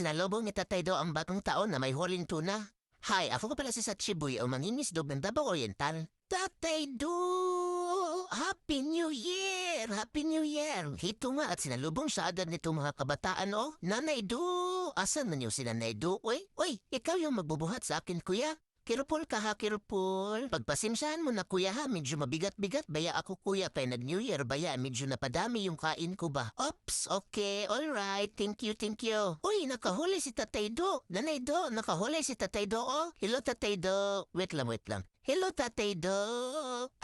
sinalubong ni Tatay Do ang bagong taon na may huling tuna. Hi, ako pa pala si Sachibuy ang mangingisdog ng Davao Oriental. Tatay Do! Happy New Year! Happy New Year! Hito nga at sinalubong siya agad nito mga kabataan, oh. Nanay Do! Asan na niyo si Nanay Do? Uy, uy, ikaw yung magbubuhat sa akin, kuya. Kirpol ka ha, kirpol. Pagpasimsahan mo na kuya ha, medyo mabigat-bigat. Baya ako kuya, kaya nag-New Year, baya medyo napadami yung kain ko ba? Ops, okay, alright, thank you, thank you. Uy, nakahuli si Tatay Do. Nanay Do, nakahuli si Tatay Do, oh. Hello, Tatay Do. Wait lang, wait lang. Hello, Tatay Do.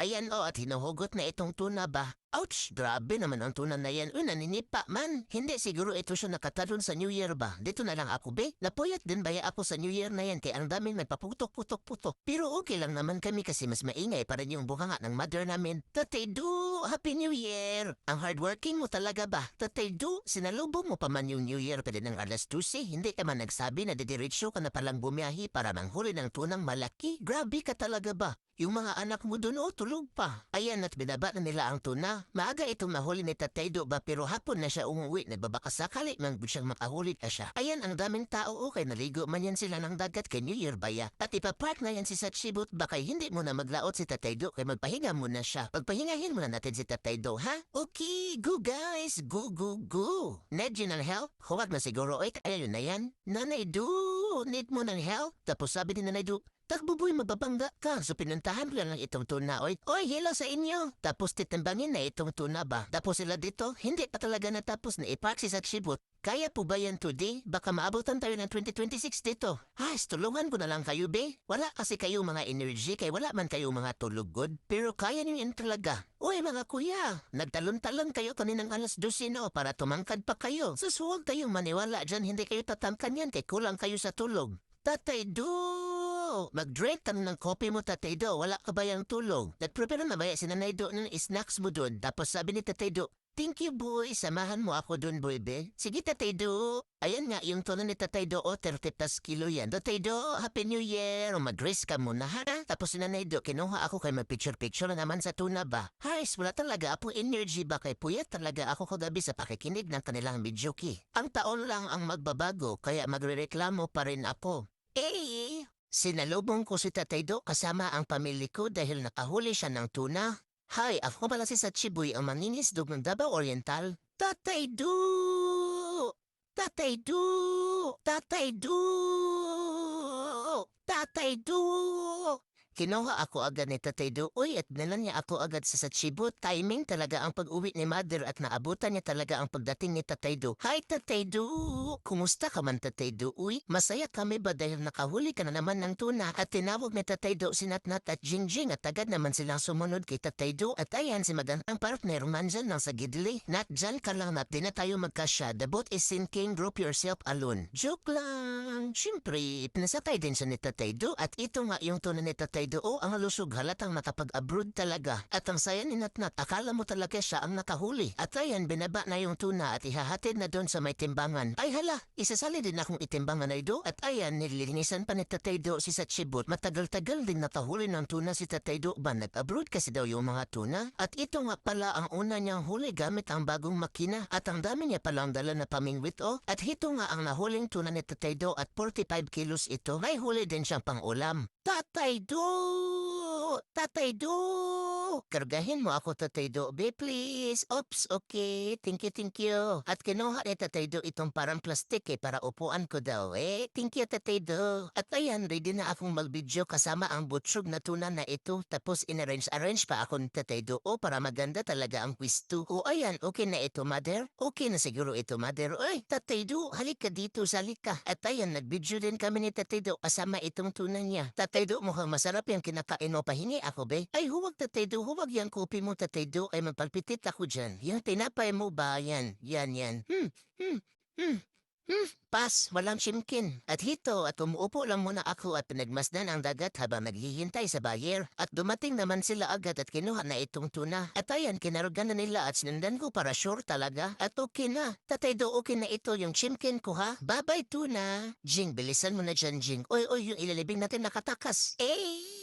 Ayan, oh, at hinuhugot na itong tuna ba? Ouch, grabe naman ang tuna na yan. Uy, naninipa man. Hindi, siguro ito siya nakatalon sa New Year ba? Dito na lang ako, be. Napuyat din baya ako sa New Year na yan kaya ang daming nagpaputok-putok-putok. Pero okay lang naman kami kasi mas maingay para yung bunganga ng mother namin. Tatay Do, Happy New Year! Ang hardworking mo talaga ba? Tatay Do, sinalubong mo pa man yung New Year pwede ng alas 12. Hindi ka man nagsabi na didiretso ka na palang bumiyahi para manghuli ng tunang malaki. Grabe ka talaga ba? Yung mga anak mo doon, oh, tulog pa. Ayan at binaba na nila ang tuna. Maaga itong nahuli ni Tatay ba pero hapon na siya umuwi. Nagbabaka sakali man bu siyang makahuli na siya. Ayan ang daming tao, okay, naligo man yan sila ng dagat kay New Year baya. At ipapark na yan si Sachibut baka hindi mo na maglaot si Tatay Do kay magpahinga muna siya. Pagpahingahin muna natin si Tatay Do, ha? Okay, go guys, go, go, go. Need you ng help? Huwag na siguro, eh, ayun na yan. Nanay Do, need mo ng help? Tapos sabi ni Nanay Do, Takbuboy, mababangga ka. So pinuntahan ko lang itong tuna. Oy, oy, hello sa inyo. Tapos titimbangin na itong tuna ba? Tapos sila dito, hindi pa talaga natapos na ipark si sa Chibut. Kaya po ba yan today? Baka maabutan tayo ng 2026 dito. Ha, tulungan ko na lang kayo, be. Wala kasi kayo mga energy, kay wala man kayo mga tulog good. Pero kaya niyo yan talaga. Uy, mga kuya, nagtalon-talon kayo kaninang alas 12 no, para tumangkad pa kayo. Sus, huwag kayong maniwala dyan, hindi kayo tatangkan yan, kay kulang kayo sa tulog. Tatay Do! Mag-drink ka ng kopi mo, Tatay Do. Wala ka ba yung tulog? Nag-prepare na ba si Nanay Do ng snacks mo doon? Tapos sabi ni Tatay Do, Thank you, boy. Samahan mo ako doon, boy, be. Sige, Tatay Do. Ayan nga, yung tono ni Tatay Do, o 30 plus kilo yan. Tatay Do, Happy New Year. O mag-race ka muna, ha? Tapos si Nanay Do, kinuha ako kay mag-picture-picture na naman sa tuna ba? Haris, wala talaga ako energy ba kay puyat talaga ako kagabi sa pakikinig ng kanilang videoki. Ang taon lang ang magbabago, kaya magrereklamo pa rin ako. Sinalubong ko si Tatay Do kasama ang pamilya ko dahil nakahuli siya ng tuna. Hi, ako pala si Sachiboy ang maninisdog ng Davao Oriental. Tatay Do! Tatay Do! Tatay Do! Tatay Do! Kinuha ako agad ni Tatay Do, uy, at nilan niya ako agad sa Sachibo. Timing talaga ang pag-uwi ni Mother at naabutan niya talaga ang pagdating ni Tatay Do. Hi, Tatay Do! Kumusta ka man, Tatay Do? Uy, masaya kami ba dahil nakahuli ka na naman ng tuna at tinawag ni Tatay Do si Natnat at Jingjing at agad naman silang sumunod kay Tatay Do at ayan si Madan ang partner man dyan lang sa gidli. Nat, dyan ka lang Nat, di na tayo magkasya. The boat is sinking, group yourself alone. Joke lang. Siyempre, pinasakay din siya ni Tatay Do at ito nga yung tuna ni Tatay Do. Oh, ang lusog halatang nakapag-abroad talaga. At ang saya ni Natnat, akala mo talaga siya ang nakahuli. At ayan, binaba na yung tuna at ihahatid na doon sa may timbangan. Ay hala, isasali din akong itimbangan ay do. At ayan, nililinisan pa ni Tatay Do si Sachibot. Matagal-tagal din nakahuli ng tuna si Tatay Do ba nag-abroad kasi daw yung mga tuna. At ito nga pala ang una niyang huli gamit ang bagong makina. At ang dami niya palang dala na pamingwit oh. At hito nga ang nahuling tuna ni Tatay Do at 45 kilos ito. May huli din siyang pang-ulam. Tatay Do! Tatay Do! Kargahin mo ako, Tatay Do. Be, please. Oops, okay. Thank you, thank you. At kinuha ni Tatay Do itong parang plastic eh, para upuan ko daw eh. Thank you, Tatay Do. At ayan, ready na akong mag-video kasama ang butsog na tuna na ito. Tapos in-arrange-arrange pa ako ni Tatay Do. O, para maganda talaga ang kwisto. O, ayan, okay na ito, mother. Okay na siguro ito, mother. Oy, Tatay Do, halika dito, salika. At ayan, nag-video din kami ni Tatay Do kasama itong tuna niya. Tatay Do, mukhang masarap yung kinakain mo. Pahingi ako, be. Ay, huwag, Tatay Do. Huwag yung kopi mo, Tatay Do. Ay, magpalpitit ako dyan. Yung tinapay mo ba? Yan, yan, yan. Hmm, hmm, hmm. Hmm, pas, walang chimkin. At hito, at umuupo lang muna ako at pinagmasdan ang dagat habang naghihintay sa bayer. At dumating naman sila agad at kinuha na itong tuna. At ayan, kinarugan na nila at sinundan ko para sure talaga. At okay na. Tatay do, okay na ito yung chimkin ko ha. Babay tuna. Jing, bilisan mo na dyan, Jing. Oy, oy, yung ilalibing natin nakatakas. Eh!